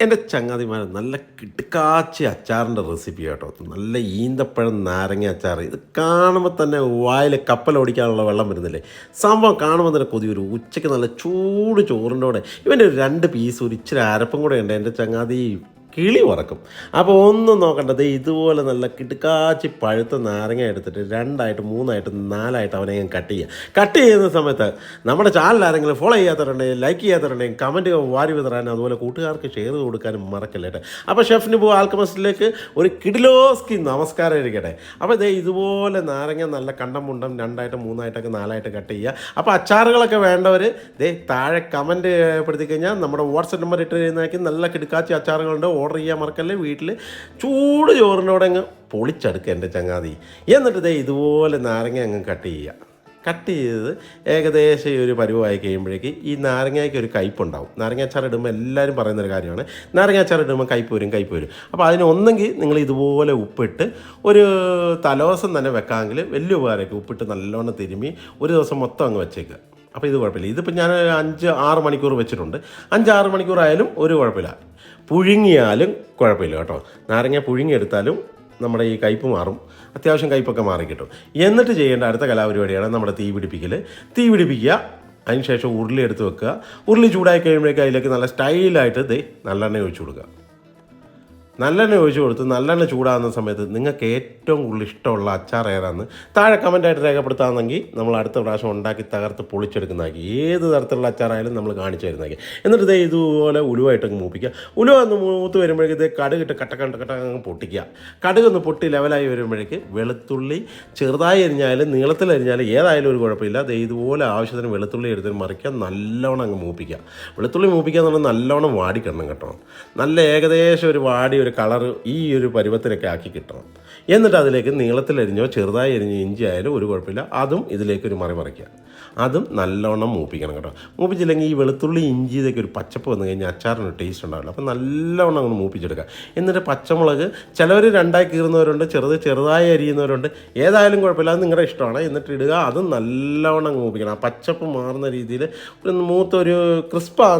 എന്റെ ചങ്ങാതിമാർ നല്ല കിടുക്കാച്ചി അച്ചാറിന്റെ റെസിപ്പി കേട്ടോ നല്ല ഈന്തപ്പഴം നാരങ്ങ അച്ചാർ ഇത് കാണുമ്പോൾ തന്നെ വായിൽ കപ്പൽ ഓടിക്കാനുള്ള വെള്ളം വരുന്നില്ലേ? സംഭവം കാണുമ്പോൾ തന്നെ കൊതി ഒരു ഉച്ചയ്ക്ക് നല്ല ചൂട് ചോറിന്റെ കൂടെ. ഇവന്റെ ഒരു രണ്ട് പീസ് ഒരു ഇച്ചിരി അരപ്പും കൂടെ ഉണ്ട് എന്റെ ചങ്ങാതി. കിളി പറക്കും അപ്പോൾ ഒന്നും നോക്കണ്ടത് ഇതുപോലെ നല്ല കിടുക്കാച്ചി പഴുത്ത നാരങ്ങ എടുത്തിട്ട് രണ്ടായിട്ട് മൂന്നായിട്ട് നാലായിട്ട് അവനെ ഞാൻ കട്ട് ചെയ്യുക കട്ട് ചെയ്യുന്ന സമയത്ത് നമ്മുടെ ചാനൽ ആരെങ്കിലും ഫോളോ ചെയ്യാത്തവരുണ്ടെങ്കിൽ ലൈക്ക് ചെയ്യാത്തവരുണ്ടെങ്കിൽ കമന്റ് വാരി വിതറാനും അതുപോലെ കൂട്ടുകാർക്ക് ഷെയർ കൊടുക്കാനും മറക്കില്ല കേട്ടോ. അപ്പോൾ ഷെഫിന് പോ ആൽക്കമസ്റ്റിലേക്ക് ഒരു കിഡിലോസ്കി നമസ്കാരം ഇരിക്കട്ടെ. അപ്പോൾ ഇതേ ഇതുപോലെ നാരങ്ങ നല്ല കണ്ടം മുണ്ടം രണ്ടായിട്ട് മൂന്നായിട്ടൊക്കെ നാലായിട്ട് കട്ട് ചെയ്യുക അപ്പോൾ അച്ചാറുകളൊക്കെ വേണ്ടവർ ദേ താഴെ കമന്റ് പെടുത്തി കഴിഞ്ഞാൽ നമ്മുടെ വാട്സപ്പ് നമ്പർ ഇട്ട് കഴിഞ്ഞാൽ നല്ല കിടുക്കാച്ചി അച്ചാറുകളുണ്ട്. ഓർഡർ ചെയ്യാൻ മറക്കല്ലേ? വീട്ടിൽ ചൂട് ചോറിനോടെ അങ്ങ് പൊളിച്ചെടുക്കുക എന്റെ ചങ്ങാതി. എന്നിട്ട് ദേ ഇതുപോലെ നാരങ്ങ അങ്ങ് കട്ട് ചെയ്യുക. കട്ട് ചെയ്തത് ഏകദേശം ഈ ഒരു പരുവമായി കഴിയുമ്പോഴേക്ക് ഈ നാരങ്ങയ്ക്ക് ഒരു കയ്പുണ്ടാവും അച്ചാർ ഇടുമ്പോൾ എല്ലാവരും പറയുന്നൊരു കാര്യമാണ്. നാരങ്ങാച്ചാർ ഇടുമ്പോൾ കയ്പ് വരും കയ്പ് വരും. അപ്പോൾ അതിനൊന്നെങ്കിൽ നിങ്ങൾ ഇതുപോലെ ഉപ്പിട്ട് ഒരു തലോസം തന്നെ വെക്കാമെങ്കിൽ വലിയ ഉപകാരമൊക്കെ ഉപ്പിട്ട് നല്ലോണം തിരുമ്മി ഒരു ദിവസം മൊത്തം അങ്ങ് വെച്ചേക്കുക. അപ്പോൾ ഇത് കുഴപ്പമില്ല. ഇതിപ്പോൾ ഞാൻ അഞ്ച് ആറ് മണിക്കൂർ വെച്ചിട്ടുണ്ട്. അഞ്ച് ആറ് മണിക്കൂർ ആയാലും ഒരു കുഴപ്പമില്ല. പുഴുങ്ങിയാലും കുഴപ്പമില്ല കേട്ടോ. നാരങ്ങ പുഴുങ്ങിയെടുത്താലും നമ്മുടെ ഈ കയ്പ് മാറും. അത്യാവശ്യം കയ്പ്പൊക്കെ മാറി കിട്ടും എന്നിട്ട് ചെയ്യേണ്ട അടുത്ത കലാപരിപാടിയാണ് നമ്മുടെ തീ പിടിപ്പിക്കൽ തീ പിടിപ്പിക്കുക അതിനുശേഷം ഉരുളി എടുത്ത് വെക്കുക. ഉരുളി ചൂടായി കഴിയുമ്പോഴേക്കും അതിലേക്ക് നല്ല സ്റ്റൈലായിട്ട് ദേ നല്ലെണ്ണ ഒഴിച്ചു കൊടുക്കുക. നല്ലെണ്ണ ഒഴിച്ചു കൊടുത്ത് നല്ലെണ്ണ ചൂടാകുന്ന സമയത്ത് നിങ്ങൾക്ക് ഏറ്റവും കൂടുതൽ ഇഷ്ടമുള്ള അച്ചാർ ഏതാന്ന് താഴെ കമന്റായിട്ട് രേഖപ്പെടുത്താമെന്നെങ്കിൽ നമ്മൾ അടുത്ത പ്രാവശ്യം ഉണ്ടാക്കി തകർത്ത് പൊളിച്ചെടുക്കുന്നതാക്കി ഏത് തരത്തിലുള്ള അച്ചാറായാലും നമ്മൾ കാണിച്ചു തരുന്നതാക്കി എന്നിട്ട് ഇതേ ഇതുപോലെ ഉലുവായിട്ടങ്ങ് മൂപ്പിക്കുക. ഉലുവ ഒന്ന് മൂത്ത് വരുമ്പോഴേക്ക് ഇതേ കടുകിട്ട് കട്ടക്കണ്ട കട്ടങ്ങ് പൊട്ടിക്കുക. കടുകൊന്ന് പൊട്ടി ലെവലായി വരുമ്പോഴേക്ക് വെളുത്തുള്ളി ചെറുതായി അരിഞ്ഞാലും നീളത്തിൽ അരിഞ്ഞാലും ഏതായാലും ഒരു കുഴപ്പമില്ല. ദേ ഇതുപോലെ ആവശ്യത്തിന് വെളുത്തുള്ളി എടുത്ത് മറിക്കുക. നല്ലോണം അങ്ങ് മൂപ്പിക്കുക. വെളുത്തുള്ളി മൂപ്പിക്കുക എന്ന് പറഞ്ഞാൽ നല്ലോണം വാടിക്കണം കേട്ടോ. നല്ല ഏകദേശം ഒരു വാടി ഒരു കളർ ഈ ഒരു പരുവത്തിലൊക്കെ ആക്കി കിട്ടണം. എന്നിട്ട് അതിലേക്ക് നീളത്തിലരിഞ്ഞോ ചെറുതായി അരിഞ്ഞോ ഇഞ്ചി ആയാലും ഒരു കുഴപ്പമില്ല. അതും ഇതിലേക്ക് ഒരു മറി മറിക്കുക. അതും നല്ലോണം മൂപ്പിക്കണം കേട്ടോ. മൂപ്പിച്ചില്ലെങ്കിൽ ഈ വെളുത്തുള്ളി ഇഞ്ചി ഇതൊക്കെ ഒരു പച്ചപ്പ് വന്നു കഴിഞ്ഞാൽ അച്ചാറിന് ടേസ്റ്റ് ഉണ്ടാവില്ല. അപ്പോൾ നല്ലോണം അങ്ങ് മൂപ്പിച്ചെടുക്കുക. എന്നിട്ട് പച്ചമുളക് ചിലവർ രണ്ടായി കീറുന്നവരുണ്ട് ചെറുത് ചെറുതായി അരിയുന്നവരുണ്ട്. ഏതായാലും കുഴപ്പമില്ല അത് നിങ്ങളുടെ ഇഷ്ടമാണ്. എന്നിട്ട് ഇടുക അതും നല്ലോണം അങ്ങ് മൂപ്പിക്കണം. ആ പച്ചപ്പ് മാറുന്ന രീതിയിൽ ഒരു മൂത്ത ഒരു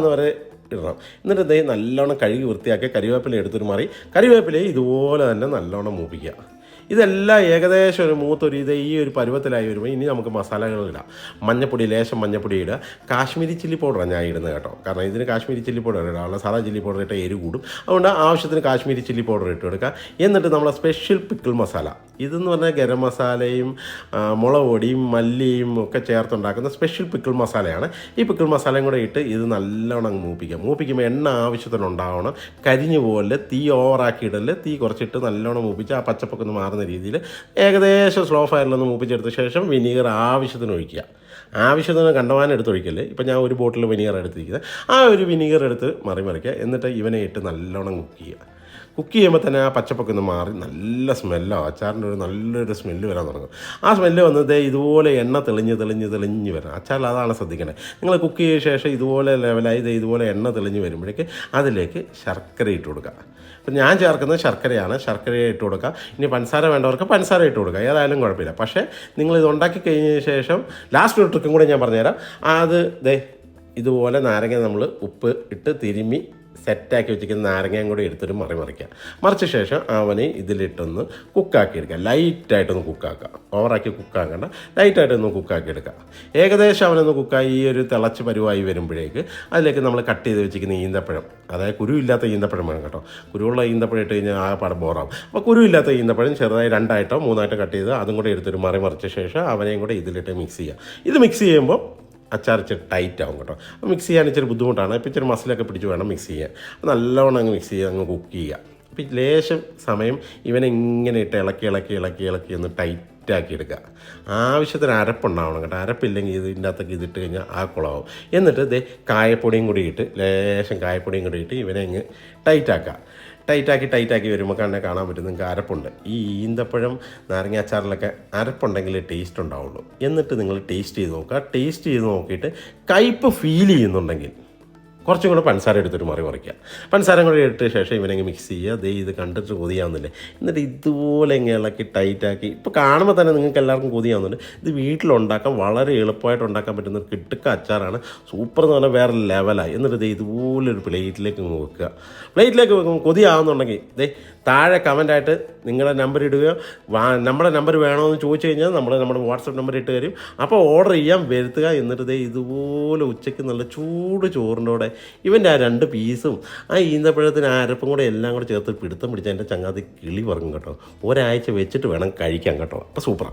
വരെ ഇടണം. എന്നിട്ട് ഇതേ നല്ലോണം കഴുകി വൃത്തിയാക്കി കരിവേപ്പില എടുത്തിട്ട് മാറി. കരിവേപ്പിലയെ ഇതുപോലെ തന്നെ നല്ലോണം മൂപ്പിക്കുക. ഇതെല്ലാം ഏകദേശം ഒരു മൂത്തൊരു ഇത് ഈ ഒരു പരുവത്തിലായി വരുമ്പോൾ ഇനി നമുക്ക് മസാലകൾ ഇടാം. മഞ്ഞപ്പൊടി ലേശം മഞ്ഞപ്പൊടി ഇടുക. കാശ്മീരി ചില്ലി പൗഡറാണ് ഞാൻ ഇടുന്നത് കേട്ടോ. കാരണം ഇതിന് കാശ്മീരി ചില്ലി പൗഡർ ഇടാനുള്ള സാധാ ചില്ലി പൗഡർ ഇട്ട് എരി കൂടും. അതുകൊണ്ട് ആവശ്യത്തിന് കാശ്മീരി ചില്ലി പൗഡർ ഇട്ട് കൊടുക്കുക. എന്നിട്ട് നമ്മളെ സ്പെഷ്യൽ പിക്കിൾ മസാല. ഇതെന്ന് പറഞ്ഞാൽ ഗരം മസാലയും മുളക് പൊടിയും മല്ലിയും ഒക്കെ ചേർത്തുണ്ടാക്കുന്ന സ്പെഷ്യൽ പിക്കിൾ മസാലയാണ്. ഈ പിക്കിൾ മസാലയും കൂടെ ഇട്ട് ഇത് നല്ലോണം മൂപ്പിക്കുക. മൂപ്പിക്കുമ്പോൾ എണ്ണ ആവശ്യത്തിന് ഉണ്ടാവണം കരിഞ്ഞു പോലെ തീ ഓവറാക്കി ഇടൽ തീ കുറച്ചിട്ട് നല്ലോണം മൂപ്പിച്ച് ആ പച്ചപ്പൊക്കെ ഒന്ന് മാറുന്ന രീതിയിൽ ഏകദേശം സ്ലോ ഫയറിലൊന്ന് മൂപ്പിച്ചെടുത്ത ശേഷം വിനീഗർ ആവശ്യത്തിന് ഒഴിക്കുക. ആവശ്യത്തിന് കണ്ടവാനം എടുത്ത് ഒഴിക്കൽ ഇപ്പം ഞാൻ ഒരു ബോട്ടിൽ വിനീഗർ എടുത്തിരിക്കുന്നത് ആ ഒരു വിനീഗർ എടുത്ത് മറി മറിക്കുക എന്നിട്ട് ഇവനെ ഇട്ട് നല്ലോണം കുക്ക് ചെയ്യുക. കുക്ക് ചെയ്യുമ്പോൾ തന്നെ ആ പച്ചപ്പൊക്കെ ഒന്ന് മാറി നല്ല സ്മെല്ലോ അച്ചാറിന്റെ ഒരു നല്ലൊരു സ്മെല്ല് വരാൻ തുടങ്ങും. ആ സ്മെല്ല് വന്നത് ഇതുപോലെ എണ്ണ തെളിഞ്ഞ് തെളിഞ്ഞ് തെളിഞ്ഞ് വരണം അച്ചാറിൽ അതാണ് ശ്രദ്ധിക്കേണ്ടത് നിങ്ങൾ കുക്ക് ചെയ്ത ശേഷം ഇതുപോലെ ലെവലായി ഇത് ഇതുപോലെ എണ്ണ തെളിഞ്ഞ് വരുമ്പോഴേക്ക് അതിലേക്ക് ശർക്കര ഇട്ട് കൊടുക്കുക. അപ്പം ഞാൻ ചേർക്കുന്നത് ശർക്കരയാണ്. ശർക്കര ഇട്ട് കൊടുക്കുക. ഇനി പഞ്ചസാര വേണ്ടവർക്ക് പഞ്ചസാര ഇട്ട് കൊടുക്കുക. ഏതായാലും കുഴപ്പമില്ല. പക്ഷേ നിങ്ങൾ ഇത് ഉണ്ടാക്കി കഴിഞ്ഞ ശേഷം ലാസ്റ്റ് ഒരു ട്രിക്കും കൂടെ ഞാൻ പറഞ്ഞുതരാം. അത് ദേ ഇതുപോലെ നാരങ്ങ നമ്മൾ ഉപ്പ് ഇട്ട് തിരുമ്മി സെറ്റാക്കി വെച്ചിരിക്കുന്ന നാരങ്ങയും കൂടി എടുത്തിട്ട് മറി മറിക്കുക മറിച്ച ശേഷം അവനെ ഇതിലിട്ടൊന്ന് കുക്കാക്കി എടുക്കുക ലൈറ്റായിട്ടൊന്ന് കുക്കാക്കുക. ഓവറാക്കി കുക്കാക്കണ്ട. ലൈറ്റായിട്ടൊന്ന് കുക്കാക്കി എടുക്കുക ഏകദേശം അവനൊന്ന് കുക്കായി ഈ ഒരു തിളച്ച് പരുവായി വരുമ്പോഴേക്ക് അതിലേക്ക് നമ്മൾ കട്ട് ചെയ്ത് വെച്ചിരിക്കുന്ന ഈന്തപ്പഴം. അതായത് കുരുവില്ലാത്ത ഈന്തപ്പഴം വേണം കേട്ടോ. കുരുവുള്ള ഈന്തപ്പഴം ഇട്ട് കഴിഞ്ഞാൽ ആ പടം ബോറാവും. അപ്പോൾ കുരുവില്ലാത്ത ഈന്തപ്പഴം ചെറുതായി രണ്ടായിട്ടോ മൂന്നായിട്ടോ കട്ട് ചെയ്ത് അതും കൂടെ എടുത്തിട്ട് മറി മറിച്ച ശേഷം അവനെയും കൂടെ ഇതിലിട്ട് മിക്സ് ചെയ്യുക. ഇത് മിക്സ് ചെയ്യുമ്പോൾ അച്ചാർ ഇച്ചിരി ടൈറ്റ് ആവും കേട്ടോ. അപ്പോൾ മിക്സ് ചെയ്യാൻ ഇച്ചിരി ബുദ്ധിമുട്ടാണ്. ഇപ്പോൾ ഇച്ചിരി മസിലൊക്കെ പിടിച്ച് വേണം മിക്സ് ചെയ്യാൻ. നല്ലവണ്ണം അങ്ങ് മിക്സ് ചെയ്ത് അങ്ങ് കുക്ക് ചെയ്യുക. അപ്പോൾ ലേശം സമയം ഇവനെ ഇങ്ങനെ ഇട്ട് ഇളക്കി ഇളക്കി ഇളക്കി ഇളക്കി ഒന്ന് ടൈറ്റാക്കി എടുക്കുക. ആവശ്യത്തിന് അരപ്പുണ്ടാവണം കേട്ടോ. അരപ്പില്ലെങ്കിൽ ഇതിന്റെ അകത്തേക്ക് ഇതിട്ട് കഴിഞ്ഞാൽ ആ കുളമാവും. എന്നിട്ട് ഇത് കായപ്പൊടിയും കൂടി ഇട്ട് ലേശം കായപ്പൊടിയും കൂടി ഇട്ട് ഇവനെ ഇങ്ങ് ടൈറ്റാക്കുക ടൈറ്റാക്കി ടൈറ്റാക്കി വരുമ്പോൾ കണ്ണെ കാണാൻ പറ്റും. നിങ്ങൾക്ക് അരപ്പുണ്ട്. ഈ ഈന്തപ്പഴം നാരങ്ങ അച്ചാറിലൊക്കെ അരപ്പുണ്ടെങ്കിൽ ടേസ്റ്റ് ഉണ്ടാവുള്ളൂ. എന്നിട്ട് നിങ്ങൾ ടേസ്റ്റ് ചെയ്ത് നോക്കുക. ടേസ്റ്റ് ചെയ്ത് നോക്കിയിട്ട് കയ്പ്പ് ഫീൽ ചെയ്യുന്നുണ്ടെങ്കിൽ കുറച്ചും കൂടെ പഞ്ചസാര എടുത്തിട്ട് മറി മറിക്കുക. പഞ്ചസാര കൂടെ ഇട്ട ശേഷം ഇവനെങ്കിൽ മിക്സ് ചെയ്യുക. ദേ ഇത് കണ്ടിട്ട് കൊതിയാവുന്നില്ലേ? എന്നിട്ട് ഇതുപോലെ ഇങ്ങനെ ഇളക്കി ടൈറ്റാക്കി ഇപ്പോൾ കാണുമ്പോൾ തന്നെ നിങ്ങൾക്ക് എല്ലാവർക്കും കൊതിയാവുന്നുണ്ട്. ഇത് വീട്ടിലുണ്ടാക്കാൻ വളരെ എളുപ്പമായിട്ട് ഉണ്ടാക്കാൻ പറ്റുന്ന ഒരു കിട്ടുക്ക അച്ചാറാണ്. സൂപ്പർ എന്ന് പറഞ്ഞാൽ വേറെ ലെവലായി എന്നിട്ട് ദേ ഇതുപോലെ ഒരു പ്ലേറ്റിലേക്ക് നോക്കുക പ്ലേറ്റിലേക്ക് കൊതിയാവുന്നുണ്ടെങ്കിൽ ദേ താഴെ കമന്റായിട്ട് നിങ്ങളുടെ നമ്പർ ഇടുകയോ നമ്മുടെ നമ്പർ വേണമെന്ന് ചോദിച്ചു കഴിഞ്ഞാൽ നമ്മൾ നമ്മുടെ വാട്സപ്പ് നമ്പർ ഇട്ട് തരും. അപ്പോൾ ഓർഡർ ചെയ്യാൻ വരുത്തുക എന്നിട്ട് ഇതുപോലെ ഉച്ചയ്ക്ക് നല്ല ചൂട് ചോറിന്റെ കൂടെ ഇവന്റെ ആ രണ്ട് പീസും ആ ഈന്തപ്പഴത്തിന് അരപ്പും കൂടെ എല്ലാം കൂടെ ചേർത്ത് പിടുത്തം പിടിച്ച് എന്റെ ചങ്ങാതി കിളി പറങ്ങും കേട്ടോ. ഒരാഴ്ച വെച്ചിട്ട് വേണം കഴിക്കാൻ കേട്ടോ. അപ്പോൾ സൂപ്പറാണ്